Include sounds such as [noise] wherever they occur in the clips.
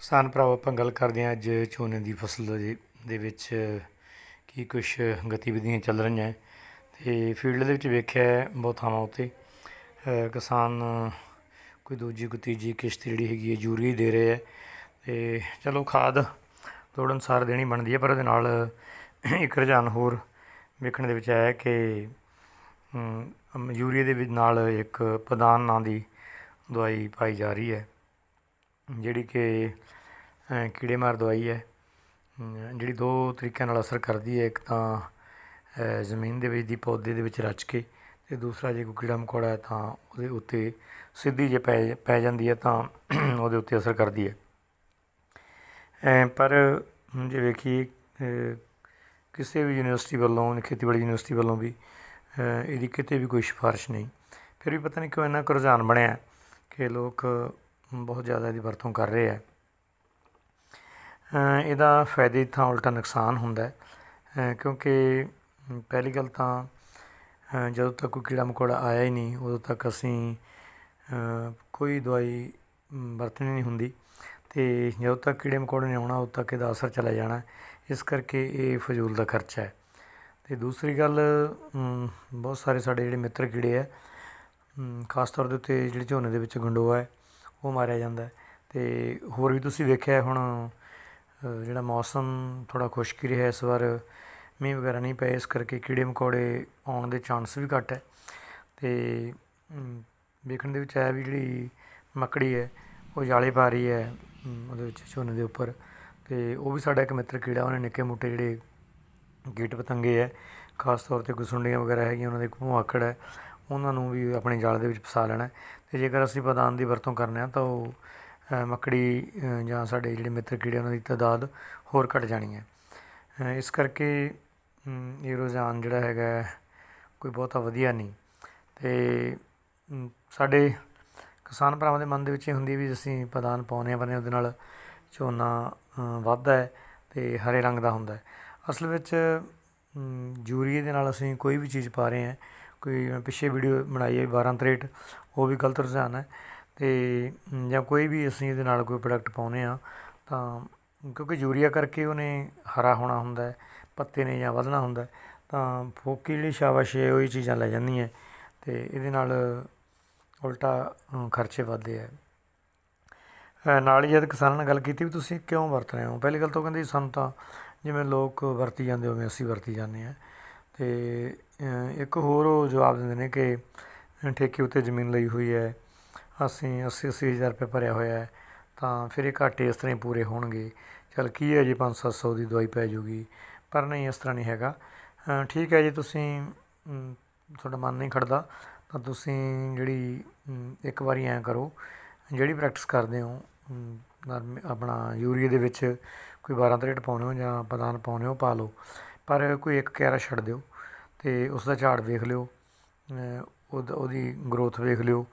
ਕਿਸਾਨ ਭਰਾਵੋ ਆਪਾਂ ਗੱਲ ਕਰਦੇ ਹਾਂ ਅੱਜ ਝੋਨੇ ਦੀ ਫਸਲ ਦੇ ਦੇ ਵਿੱਚ ਕੀ ਕੁਝ ਗਤੀਵਿਧੀਆਂ ਚੱਲ ਰਹੀਆਂ ਹੈ ਤੇ ਫੀਲਡ ਦੇ ਵਿੱਚ ਵੇਖਿਆ ਬਹੁਤ ਥਾਵਾਂ ਉੱਤੇ। ਕਿਸਾਨ ਕੋਈ ਦੂਜੀ ਕੋਈ ਤੀਜੀ ਕਿਸ਼ਤ ਜਿਹੜੀ ਹੈਗੀ ਹੈ ਯੂਰੀਆ ਦੇ ਰਹੇ ਹੈ ਤੇ ਚਲੋ ਖਾਦ ਲੋੜ ਅਨੁਸਾਰ ਦੇਣੀ ਬਣਦੀ ਹੈ ਪਰ ਉਹਦੇ ਨਾਲ ਇੱਕ ਰੁਝਾਨ ਹੋਰ ਵੇਖਣ ਦੇ ਵਿੱਚ ਆਇਆ ਕਿ ਅਮ, ਯੂਰੀਆ ਦੇ ਵਿੱਚ ਨਾਲ ਇੱਕ ਪ੍ਰਧਾਨ ਨਾਂ ਦੀ ਦਵਾਈ ਪਾਈ ਜਾ ਰਹੀ ਹੈ। ਜਿਹੜੀ ਕਿ ਕੀੜੇਮਾਰ ਦਵਾਈ ਹੈ ਜਿਹੜੀ ਦੋ ਤਰੀਕਿਆਂ ਨਾਲ ਅਸਰ ਕਰਦੀ ਹੈ, ਇੱਕ ਤਾਂ ਜ਼ਮੀਨ ਦੇ ਵਿੱਚ ਦੀ ਪੌਦੇ ਦੇ ਵਿੱਚ ਰਚ ਕੇ ਤੇ ਦੂਸਰਾ ਜੇ ਕੋਈ ਕੀੜਾ ਮਕੌੜਾ ਹੈ ਤਾਂ ਉਹਦੇ ਉੱਤੇ ਸਿੱਧੀ ਜੇ ਪੈ ਪੈ ਜਾਂਦੀ ਹੈ ਤਾਂ [clears throat] ਉਹਦੇ ਉੱਤੇ ਅਸਰ ਕਰਦੀ ਹੈ। ਪਰ ਹੁਣ ਜੇ ਵੇਖੀਏ ਕਿਸੇ ਵੀ ਯੂਨੀਵਰਸਿਟੀ ਵੱਲੋਂ, ਖੇਤੀਬਾੜੀ ਯੂਨੀਵਰਸਿਟੀ ਵੱਲੋਂ ਵੀ ਇਹਦੀ ਕਿਤੇ ਵੀ ਕੋਈ ਸਿਫਾਰਿਸ਼ ਨਹੀਂ। ਫਿਰ ਵੀ ਪਤਾ ਨਹੀਂ ਕਿਉਂ ਇੰਨਾ ਕੁ ਰੁਝਾਨ ਬਣਿਆ ਕਿ ਲੋਕ ਬਹੁਤ ਜ਼ਿਆਦਾ ਇਹਦੀ ਵਰਤੋਂ ਕਰ ਰਹੇ ਹੈ ਇਹਦਾ ਫਾਇਦੇ ਥਾਂ ਉਲਟਾ ਨੁਕਸਾਨ ਹੁੰਦਾ ਹੈ। ਕਿਉਂਕਿ ਪਹਿਲੀ ਗੱਲ ਤਾਂ ਜਦੋਂ ਤੱਕ ਕੋਈ ਕੀੜਾ ਮਕੌੜਾ ਆਇਆ ਹੀ ਨਹੀਂ, ਉਦੋਂ ਤੱਕ ਅਸੀਂ ਕੋਈ ਦਵਾਈ ਵਰਤਣੀ ਨਹੀਂ ਹੁੰਦੀ। ਤੇ ਜਦੋਂ ਤੱਕ ਕੀੜੇ ਮਕੌੜੇ ਨੇ ਆਉਣਾ, ਉਦੋਂ ਤੱਕ ਇਹਦਾ ਅਸਰ ਚਲਾ ਜਾਣਾ ਇਸ ਕਰਕੇ ਇਹ ਫਜ਼ੂਲ ਦਾ ਖਰਚਾ ਹੈ। ਤੇ ਦੂਸਰੀ ਗੱਲ ਬਹੁਤ ਸਾਰੇ ਸਾਡੇ ਜਿਹੜੇ ਮਿੱਤਰ ਕੀੜੇ ਹੈ ਖਾਸ ਤੌਰ ਦੇ ਉੱਤੇ ਜਿਹੜੇ ਝੋਨੇ ਦੇ ਵਿੱਚ ਗੰਡੋਆ ਹੈ ਉਹ ਮਾਰਿਆ ਜਾਂਦਾ ਅਤੇ ਹੋਰ ਵੀ ਤੁਸੀਂ ਵੇਖਿਆ ਹੁਣ ਜਿਹੜਾ ਮੌਸਮ ਥੋੜ੍ਹਾ ਖੁਸ਼ਕ ਹੀ ਰਿਹਾ ਇਸ ਵਾਰ। ਮੀਂਹ ਵਗੈਰਾ ਨਹੀਂ ਪਏ, ਇਸ ਕਰਕੇ ਕੀੜੇ ਮਕੌੜੇ ਆਉਣ ਦੇ ਚਾਂਸ ਵੀ ਘੱਟ ਹੈ। ਅਤੇ ਵੇਖਣ ਦੇ ਵਿੱਚ ਆਇਆ ਵੀ ਜਿਹੜੀ ਮੱਕੜੀ ਹੈ, ਉਹ ਜਾਲੇ ਪਾ ਰਹੀ ਹੈ ਉਹਦੇ ਵਿੱਚ ਝੋਨੇ ਦੇ ਉੱਪਰ। ਅਤੇ ਉਹ ਵੀ ਸਾਡਾ ਇੱਕ ਮਿੱਤਰ ਕੀੜਾ, ਉਹਨੇ ਨਿੱਕੇ ਮੋਟੇ ਜਿਹੜੇ ਕੀਟ ਪਤੰਗੇ ਹੈ, ਖਾਸ ਤੌਰ ਤੇ ਗੁਸੁੰਡੀਆਂ ਵਗੈਰਾ ਹੈਗੀਆਂ, ਉਹਨਾਂ ਦੇ ਭੂਆਕੜ ਹੈ। ਉਹਨਾਂ ਨੂੰ ਵੀ ਆਪਣੇ ਜਾਲ ਦੇ ਵਿੱਚ ਫਸਾ ਲੈਣਾ ਅਤੇ ਜੇਕਰ ਅਸੀਂ ਪਦਾਨ ਦੀ ਵਰਤੋਂ ਕਰਦੇ ਹਾਂ ਤਾਂ ਉਹ ਮੱਕੜੀ ਜਾਂ ਸਾਡੇ ਜਿਹੜੇ ਮਿੱਤਰ ਕੀੜੇ, ਉਹਨਾਂ ਦੀ ਤਾਦਾਦ ਹੋਰ ਘਟ ਜਾਣੀ ਹੈ। ਇਸ ਕਰਕੇ ਇਹ ਰੁਝਾਨ ਜਿਹੜਾ ਹੈਗਾ ਕੋਈ ਬਹੁਤਾ ਵਧੀਆ ਨਹੀਂ। ਤੇ ਸਾਡੇ ਕਿਸਾਨ ਭਰਾਵਾਂ ਦੇ ਮਨ ਦੇ ਵਿੱਚ ਇਹ ਹੁੰਦੀ ਵੀ ਅਸੀਂ ਪਦਾਨ ਪਾਉਂਦੇ ਹਾਂ, ਪਰ ਉਹਦੇ ਨਾਲ ਝੋਨਾ ਵੱਧਦਾ ਹੈ ਤੇ ਹਰੇ ਰੰਗ ਦਾ ਹੁੰਦਾ ਹੈ। ਅਸਲ ਵਿੱਚ ਯੂਰੀਏ ਦੇ ਨਾਲ ਅਸੀਂ ਕੋਈ ਵੀ ਚੀਜ਼ ਪਾ ਰਹੇ ਹਾਂ ਕੋਈ ਪਿੱਛੇ ਵੀਡੀਓ ਬਣਾਈ ਹੈ 12 ਤਰੇਟ ਉਹ ਵੀ ਗਲਤ ਰੁਝਾਨ ਹੈ ਅਤੇ ਜਾਂ ਕੋਈ ਵੀ ਅਸੀਂ ਇਹਦੇ ਨਾਲ ਕੋਈ ਪ੍ਰੋਡਕਟ ਪਾਉਂਦੇ ਆ ਤਾਂ ਕਿਉਂਕਿ ਯੂਰੀਆ ਕਰਕੇ ਉਹਨੇ ਹਰਾ ਹੋਣਾ ਹੁੰਦਾ ਪੱਤੇ ਨੇ ਜਾਂ ਵਧਣਾ ਹੁੰਦਾ ਤਾਂ ਫੋਕੀ ਜਿਹੜੀ ਸ਼ਾਬਾਸ਼ ਹੈ, ਉਹੀ ਚੀਜ਼ਾਂ ਲੈ ਜਾਂਦੀਆਂ ਤੇ ਇਹਦੇ ਨਾਲ ਉਲਟਾ ਖਰਚੇ ਵੱਧਦੇ ਆ ਨਾਲ ਹੀ ਜਦ ਕਿਸਾਨਾਂ ਨਾਲ ਗੱਲ ਕੀਤੀ ਵੀ ਤੁਸੀਂ ਕਿਉਂ ਵਰਤ ਰਹੇ ਹੋ? ਪਹਿਲੀ ਗੱਲ ਤਾਂ ਉਹ ਕਹਿੰਦੇ ਜੀ ਸਾਨੂੰ ਤਾਂ ਜਿਵੇਂ ਲੋਕ ਵਰਤੀ ਜਾਂਦੇ ਉਵੇਂ ਅਸੀਂ ਵਰਤੀ ਜਾਂਦੇ ਆ ਤੇ ਇੱਕ ਹੋਰ ਉਹ ਜਵਾਬ ਦਿੰਦੇ ਨੇ ਕਿ ਠੇਕੇ ਉੱਤੇ ਜ਼ਮੀਨ ਲਈ ਹੋਈ ਹੈ, ਅਸੀਂ ਅੱਸੀ ਅੱਸੀ ਹਜ਼ਾਰ ਰੁਪਏ ਭਰਿਆ ਹੋਇਆ ਹੈ, ਤਾਂ ਫਿਰ ਇਹ ਘਾਟੇ ਇਸ ਤਰ੍ਹਾਂ ਹੀ ਪੂਰੇ ਹੋਣਗੇ। ਚਲ ਕੀ ਹੈ ਜੀ 5-700 ਦੀ ਦਵਾਈ ਪੈ ਜੂਗੀ ਪਰ ਨਹੀਂ, ਇਸ ਤਰ੍ਹਾਂ ਨਹੀਂ ਹੈਗਾ। ਠੀਕ ਹੈ ਜੀ, ਤੁਸੀਂ ਤੁਹਾਡਾ ਮਨ ਨਹੀਂ ਖੜਦਾ, ਤਾਂ ਤੁਸੀਂ ਜਿਹੜੀ ਇੱਕ ਵਾਰੀ ਐਂ ਕਰੋ, ਜਿਹੜੀ ਪ੍ਰੈਕਟਿਸ ਕਰਦੇ ਹੋ ਆਪਣਾ ਯੂਰੀਏ ਦੇ ਵਿੱਚ ਕੋਈ 12 ਤਰੇਟ ਪਾਉਣੇ ਹੋ ਜਾਂ ਬਦਾਨ ਪਾਉਣੇ ਹੋ, ਪਾ ਲਓ। ਪਰ ਕੋਈ ਇੱਕ ਕਿਆਰਾ ਛੱਡ ਦਿਓ। ਅਤੇ ਉਸ ਦਾ ਝਾੜ ਵੇਖ ਲਿਓ ਅ, ਉਹਦਾ ਉਹਦੀ ਗਰੋਥ ਵੇਖ ਲਿਓ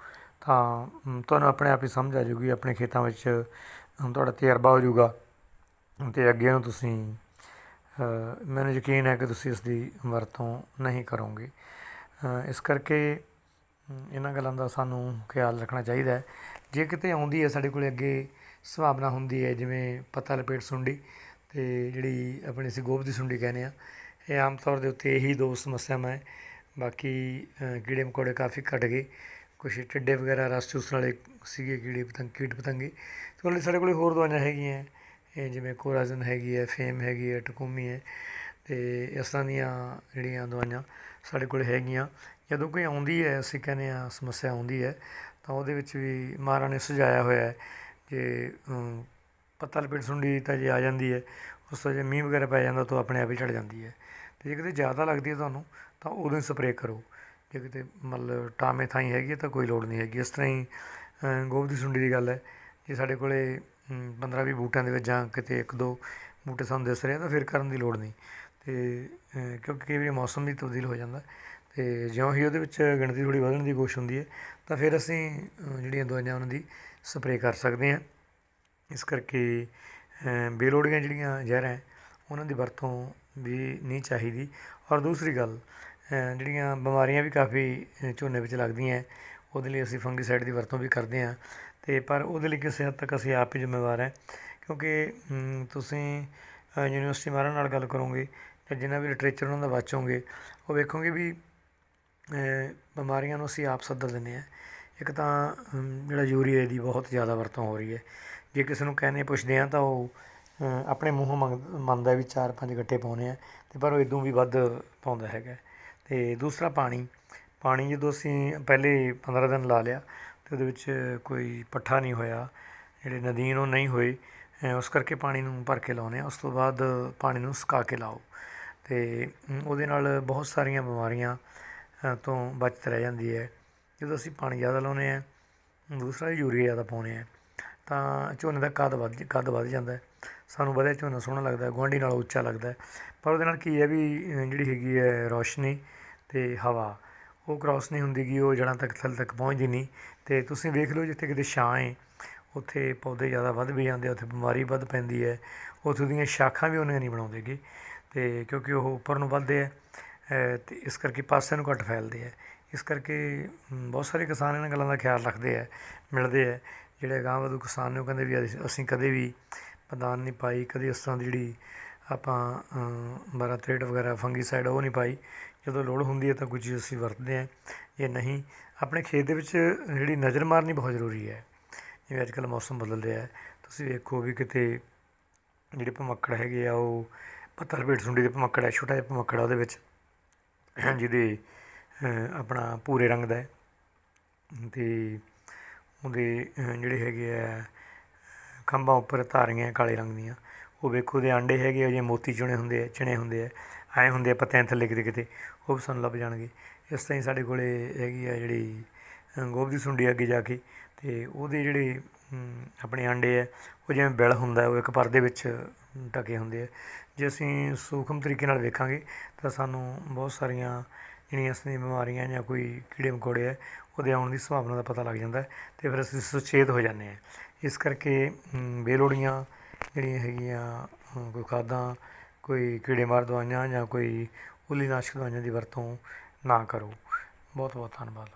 ਤਾਂ ਤੁਹਾਨੂੰ ਆਪਣੇ ਆਪ ਹੀ ਸਮਝ ਆ ਜੂਗੀ ਆਪਣੇ ਖੇਤਾਂ ਵਿੱਚ ਤੁਹਾਡਾ ਤਜਰਬਾ ਹੋ ਜਾਊਗਾ ਤੇ ਅੱਗੇ ਨੂੰ ਤੁਸੀਂ ਮੈਨੂੰ ਯਕੀਨ ਹੈ ਕਿ ਤੁਸੀਂ ਇਸ ਦੀ ਵਰਤੋਂ ਨਹੀਂ ਕਰੋਗੇ। ਇਸ ਕਰਕੇ ਇਹਨਾਂ ਗੱਲਾਂ ਦਾ ਸਾਨੂੰ ਖਿਆਲ ਰੱਖਣਾ ਚਾਹੀਦਾ ਹੈ। ਜੇ ਕਿਤੇ ਆਉਂਦੀ ਹੈ ਸਾਡੇ ਕੋਲ ਅੱਗੇ ਸੰਭਾਵਨਾ ਹੁੰਦੀ ਹੈ ਜਿਵੇਂ ਪੱਤਾ ਲਪੇਟ ਸੁੰਡੀ ਤੇ ਜਿਹੜੀ ਆਪਣੀ ਅਸੀਂ ਗੋਭ ਦੀ ਸੁੰਡੀ ਕਹਿੰਦੇ ਆ ਇਹ ਆਮ ਤੌਰ ਦੇ ਉੱਤੇ ਇਹੀ ਦੋ ਸਮੱਸਿਆਵਾਂ ਹੈ ਬਾਕੀ ਕੀੜੇ ਮਕੌੜੇ ਕਾਫੀ ਘਟ ਗਏ। ਕੁਛ ਟਿੱਡੇ ਵਗੈਰਾ, ਰਸ ਚੂਸਣ ਵਾਲੇ ਸੀਗੇ ਕੀੜੇ ਪਤੰਗ, ਕੀਟ ਪਤੰਗੇ। ਤੇ ਉਹਦੇ ਸਾਡੇ ਕੋਲ ਹੋਰ ਦਵਾਈਆਂ ਹੈਗੀਆਂ ਇਹ ਜਿਵੇਂ ਕੋਰਾਜ਼ਨ ਹੈਗੀ ਹੈ ਫੇਮ ਹੈਗੀ ਹੈ ਟਕੂਮੀ ਹੈ ਤੇ ਇਸ ਤਰ੍ਹਾਂ ਦੀਆਂ ਜਿਹੜੀਆਂ ਦਵਾਈਆਂ ਸਾਡੇ ਕੋਲ ਹੈਗੀਆਂ। ਜਦੋਂ ਕੋਈ ਆਉਂਦੀ ਹੈ ਅਸੀਂ ਕਹਿੰਦੇ ਆ ਸਮੱਸਿਆ ਆਉਂਦੀ ਹੈ ਤਾਂ ਉਹਦੇ ਵਿੱਚ ਵੀ ਮਹਾਰਾਜ ਨੇ ਸੁਝਾਇਆ ਹੋਇਆ ਹੈ ਜੇ ਪੱਤਲ ਪੱਤਾ ਸੁੰਡੀ ਤਾਂ ਜੇ ਆ ਜਾਂਦੀ ਹੈ ਉਸ ਤੋਂ ਜੇ ਮੀਂਹ ਵਗੈਰਾ ਪੈ ਜਾਂਦਾ ਤਾਂ ਆਪਣੇ ਆਪ ਹੀ ਝੜ ਜਾਂਦੀ ਹੈ। ਅਤੇ ਜੇ ਕਿਤੇ ਜ਼ਿਆਦਾ ਲੱਗਦੀ ਹੈ ਤੁਹਾਨੂੰ, ਤਾਂ ਉਦੋਂ ਹੀ ਸਪਰੇਅ ਕਰੋ। ਜੇ ਕਿਤੇ ਮਤਲਬ ਟਾਮੇ ਥਾਈਂ ਹੈਗੀ ਹੈ ਤਾਂ ਕੋਈ ਲੋੜ ਨਹੀਂ ਹੈਗੀ। ਇਸ ਤਰ੍ਹਾਂ ਹੀ ਗੋਭ ਦੀ ਸੁੰਡੀ ਦੀ ਗੱਲ ਹੈ। ਜੇ ਸਾਡੇ ਕੋਲੇ 15 20 ਬੂਟਿਆਂ ਦੇ ਵਿੱਚ ਜਾਂ ਕਿਤੇ ਇੱਕ ਦੋ ਬੂਟੇ ਸਾਨੂੰ ਦਿਸ ਰਹੇ ਤਾਂ ਫਿਰ ਕਰਨ ਦੀ ਲੋੜ ਨਹੀਂ। ਤੇ ਕਿਉਂਕਿ ਕਈ ਵਾਰੀ ਮੌਸਮ ਵੀ ਤਬਦੀਲ ਹੋ ਜਾਂਦਾ। ਤੇ ਜਿਉਂ ਹੀ ਉਹਦੇ ਵਿੱਚ ਗਿਣਤੀ ਥੋੜੀ ਵਧਣ ਦੀ ਕੋਸ਼ਿਸ਼ ਹੁੰਦੀ ਹੈ, ਤਾਂ ਫਿਰ ਅਸੀਂ ਜਿਹੜੀਆਂ ਦਵਾਈਆਂ ਉਹਨਾਂ ਦੀ ਸਪਰੇਅ ਕਰ ਸਕਦੇ ਹਾਂ। ਇਸ ਕਰਕੇ ਬੇਲੋੜੀਆਂ ਜਿਹੜੀਆਂ ਜ਼ਹਿਰਾਂ ਉਹਨਾਂ ਦੀ ਵਰਤੋਂ ਵੀ ਨਹੀਂ ਚਾਹੀਦੀ। ਔਰ ਦੂਸਰੀ ਗੱਲ ਜਿਹੜੀਆਂ ਬਿਮਾਰੀਆਂ ਵੀ ਕਾਫੀ ਝੋਨੇ ਵਿੱਚ ਲੱਗਦੀਆਂ ਹੈ, ਉਹਦੇ ਲਈ ਅਸੀਂ ਫੰਗੀਸਾਈਡ ਦੀ ਵਰਤੋਂ ਵੀ ਕਰਦੇ ਹਾਂ। ਅਤੇ ਪਰ ਉਹਦੇ ਲਈ ਕਿਸੇ ਹੱਦ ਤੱਕ ਅਸੀਂ ਆਪ ਹੀ ਜ਼ਿੰਮੇਵਾਰ ਹੈ ਕਿਉਂਕਿ ਤੁਸੀਂ ਯੂਨੀਵਰਸਿਟੀ ਮਾਰਨ ਨਾਲ ਗੱਲ ਕਰੋਗੇ ਜਾਂ ਜਿੰਨਾ ਵੀ ਲਿਟਰੇਚਰ ਉਹਨਾਂ ਦਾ ਵਾਚੋਗੇ ਉਹ ਵੇਖੋਗੇ ਵੀ ਬਿਮਾਰੀਆਂ ਨੂੰ ਅਸੀਂ ਆਪ ਸੱਦਾ ਦਿੰਦੇ ਹਾਂ। ਇੱਕ ਤਾਂ ਜਿਹੜਾ ਯੂਰੀਆ ਦੀ ਬਹੁਤ ਜ਼ਿਆਦਾ ਵਰਤੋਂ ਹੋ ਰਹੀ ਹੈ। ਜੇ ਕਿਸੇ ਨੂੰ ਕਹਿੰਦੇ ਪੁੱਛਦੇ ਹਾਂ ਤਾਂ ਉਹ ਆਪਣੇ ਮੂੰਹੋਂ ਮੰਗ, ਮੰਨਦਾ ਵੀ ਚਾਰ ਪੰਜ ਗੱਟੇ ਪਾਉਣੇ ਆ, ਤੇ ਪਰ ਉਹ ਇਦੋਂ ਵੀ ਵੱਧ ਪਾਉਂਦਾ ਹੈਗਾ। ਤੇ ਦੂਸਰਾ ਪਾਣੀ ਪਾਣੀ ਜਦੋਂ ਅਸੀਂ ਪਹਿਲੇ 15 ਦਿਨ ਲਾ ਲਿਆ, ਤੇ ਉਹਦੇ ਵਿੱਚ ਕੋਈ ਪੱਠਾ ਨਹੀਂ ਹੋਇਆ, ਜਿਹੜੇ ਨਦੀਨ ਉਹ ਨਹੀਂ ਹੋਏ ਉਸ ਕਰਕੇ ਪਾਣੀ ਨੂੰ ਭਰ ਕੇ ਲਾਉਂਦੇ ਆ, ਉਸ ਤੋਂ ਬਾਅਦ ਪਾਣੀ ਨੂੰ ਸੁਕਾ ਕੇ ਲਾਓ। ਤੇ ਉਹਦੇ ਨਾਲ ਬਹੁਤ ਸਾਰੀਆਂ ਬਿਮਾਰੀਆਂ ਤੋਂ ਬਚਤ ਰਹਿ ਜਾਂਦੀ ਹੈ। ਜਦੋਂ ਅਸੀਂ ਪਾਣੀ ਜ਼ਿਆਦਾ ਲਾਉਂਦੇ ਆ, ਦੂਸਰਾ ਯੂਰੀਆ ਜ਼ਿਆਦਾ ਪਾਉਂਦੇ ਆ ਤਾਂ ਝੋਨੇ ਦਾ ਕੱਦ ਵੱਧ ਕੱਦ ਵੱਧ ਜਾਂਦਾ ਸਾਨੂੰ ਵਧੀਆ ਝੋਨਾ ਸੋਹਣਾ ਲੱਗਦਾ ਗੁਆਂਢੀ ਨਾਲੋਂ ਉੱਚਾ ਲੱਗਦਾ ਪਰ ਉਹਦੇ ਨਾਲ ਕੀ ਹੈ ਵੀ ਜਿਹੜੀ ਹੈਗੀ ਹੈ ਰੌਸ਼ਨੀ ਅਤੇ ਹਵਾ ਉਹ ਕ੍ਰਾਸ ਨਹੀਂ ਹੁੰਦੀ ਗੀ ਉਹ ਜੜ੍ਹਾਂ ਤੱਕ ਥੱਲੇ ਤੱਕ ਪਹੁੰਚਦੀ ਨਹੀਂ। ਤੇ ਤੁਸੀਂ ਵੇਖ ਲਓ ਜਿੱਥੇ ਕਿਤੇ ਛਾਂ ਹੈ ਉੱਥੇ ਪੌਦੇ ਜ਼ਿਆਦਾ ਵੱਧ ਵੀ ਜਾਂਦੇ ਆ, ਉੱਥੇ ਬਿਮਾਰੀ ਵੱਧ ਪੈਂਦੀ ਹੈ। ਉੱਥੋਂ ਦੀਆਂ ਸ਼ਾਖਾਂ ਵੀ ਉਹਨੇ ਨਹੀਂ ਬਣਾਉਂਦੇਗੇ ਤੇ ਕਿਉਂਕਿ ਉਹ ਉੱਪਰ ਨੂੰ ਵੱਧਦੇ ਹੈ ਅ, ਤੇ ਇਸ ਕਰਕੇ ਪਾਸੇ ਨੂੰ ਘੱਟ ਫੈਲਦੇ ਹੈ ਇਸ ਕਰਕੇ ਬਹੁਤ ਸਾਰੇ ਕਿਸਾਨ ਇਹਨਾਂ ਗੱਲਾਂ ਦਾ ਖਿਆਲ ਰੱਖਦੇ ਹੈ ਮਿਲਦੇ ਹੈ ਜਿਹੜੇ ਅਗਾਂਹ ਵਧੂ ਕਿਸਾਨ ਨੇ, ਉਹ ਕਹਿੰਦੇ ਵੀ ਅਸੀਂ- ਕਦੇ ਵੀ ਪਦਾਨ ਨਹੀਂ ਪਾਈ, ਕਦੇ ਇਸ ਤਰ੍ਹਾਂ ਦੀ ਜਿਹੜੀ ਆਪਾਂ ਬਾਰਾਥਰੇਟ ਵਗੈਰਾ ਫੰਗੀਸਾਈਡ, ਉਹ ਨਹੀਂ ਪਾਈ। ਜਦੋਂ ਲੋੜ ਹੁੰਦੀ ਹੈ ਤਾਂ ਕੁਝ ਚੀਜ਼ ਅਸੀਂ ਵਰਤਦੇ ਹਾਂ ਜੇ ਨਹੀਂ। ਆਪਣੇ ਖੇਤ ਦੇ ਵਿੱਚ ਜਿਹੜੀ ਨਜ਼ਰ ਮਾਰਨੀ ਬਹੁਤ ਜ਼ਰੂਰੀ ਹੈ। ਜਿਵੇਂ ਅੱਜ ਕੱਲ੍ਹ ਮੌਸਮ ਬਦਲ ਰਿਹਾ ਹੈ। ਤੁਸੀਂ ਵੇਖੋ ਵੀ ਕਿਤੇ ਜਿਹੜੇ ਭਮੱਕੜ ਹੈਗੇ ਆ, ਉਹ ਪੱਤਰ ਭੇਟ ਸੁੰਡੀ ਦੇ ਭਮੱਕੜ ਹੈ, ਛੋਟਾ ਜਿਹਾ ਭਮੱਕੜ ਉਹਦੇ ਵਿੱਚ, ਜਿਹਦੇ ਆਪਣਾ ਭੂਰੇ ਰੰਗ ਦਾ ਹੈ। ਤੇ ਉਹਦੇ ਜਿਹੜੇ ਹੈਗੇ ਆ ਖੰਭਾਂ ਉੱਪਰ ਧਾਰੀਆਂ ਕਾਲੇ ਰੰਗ ਦੀਆਂ। ਉਹ ਵੇਖੋ ਉਹਦੇ ਆਂਡੇ ਹੈਗੇ ਆ ਜੇ ਮੋਤੀ ਚੁਣੇ ਹੁੰਦੇ ਆ ਚਿਣੇ ਹੁੰਦੇ ਆ ਐਂ ਹੁੰਦੇ ਆ ਪੱਤਿਆਂ ਥੱਲੇ ਕਿਤੇ ਕਿਤੇ ਉਹ ਵੀ ਸਾਨੂੰ ਲੱਭ ਜਾਣਗੇ। ਇਸ ਤਰ੍ਹਾਂ ਹੀ ਸਾਡੇ ਕੋਲੇ ਹੈਗੀ ਆ ਜਿਹੜੀ ਅ, ਗੋਭ ਦੀ ਸੁੰਡੀ ਅੱਗੇ ਜਾ ਕੇ ਤੇ ਉਹਦੇ ਜਿਹੜੇ ਆਪਣੇ ਆਂਡੇ ਆ ਉਹ ਜਿਵੇਂ ਬਿਲ ਹੁੰਦਾ ਉਹ ਇੱਕ ਪਰਦੇ ਵਿੱਚ ਢਕੇ ਹੁੰਦੇ ਆ। ਜੇ ਅਸੀਂ ਸੂਖਮ ਤਰੀਕੇ ਨਾਲ ਵੇਖਾਂਗੇ ਤਾਂ ਸਾਨੂੰ ਬਹੁਤ ਸਾਰੀਆਂ ਜਿਹੜੀਆਂ ਇਸ ਦੀਆਂ ਬਿਮਾਰੀਆਂ ਜਾਂ ਕੋਈ ਕੀੜੇ ਮਕੌੜੇ ਆ ਉਹਦੇ ਆਉਣ ਦੀ ਸੰਭਾਵਨਾ ਦਾ ਪਤਾ ਲੱਗ ਜਾਂਦਾ ਹੈ ਤੇ ਫਿਰ ਅਸੀਂ ਸੁਚੇਤ ਹੋ ਜਾਂਦੇ ਹਾਂ। ਇਸ ਕਰਕੇ ਬੇਲੋੜੀਆਂ ਜਿਹੜੀਆਂ ਹੈਗੀਆਂ ਕੋਈ ਖਾਦਾਂ, ਕੋਈ ਕੀੜੇਮਾਰ ਦਵਾਈਆਂ ਜਾਂ ਕੋਈ ਉੱਲੀ ਨਾਸ਼ਕ ਦਵਾਈਆਂ ਦੀ ਵਰਤੋਂ ਨਾ ਕਰੋ। ਬਹੁਤ ਬਹੁਤ ਧੰਨਵਾਦ।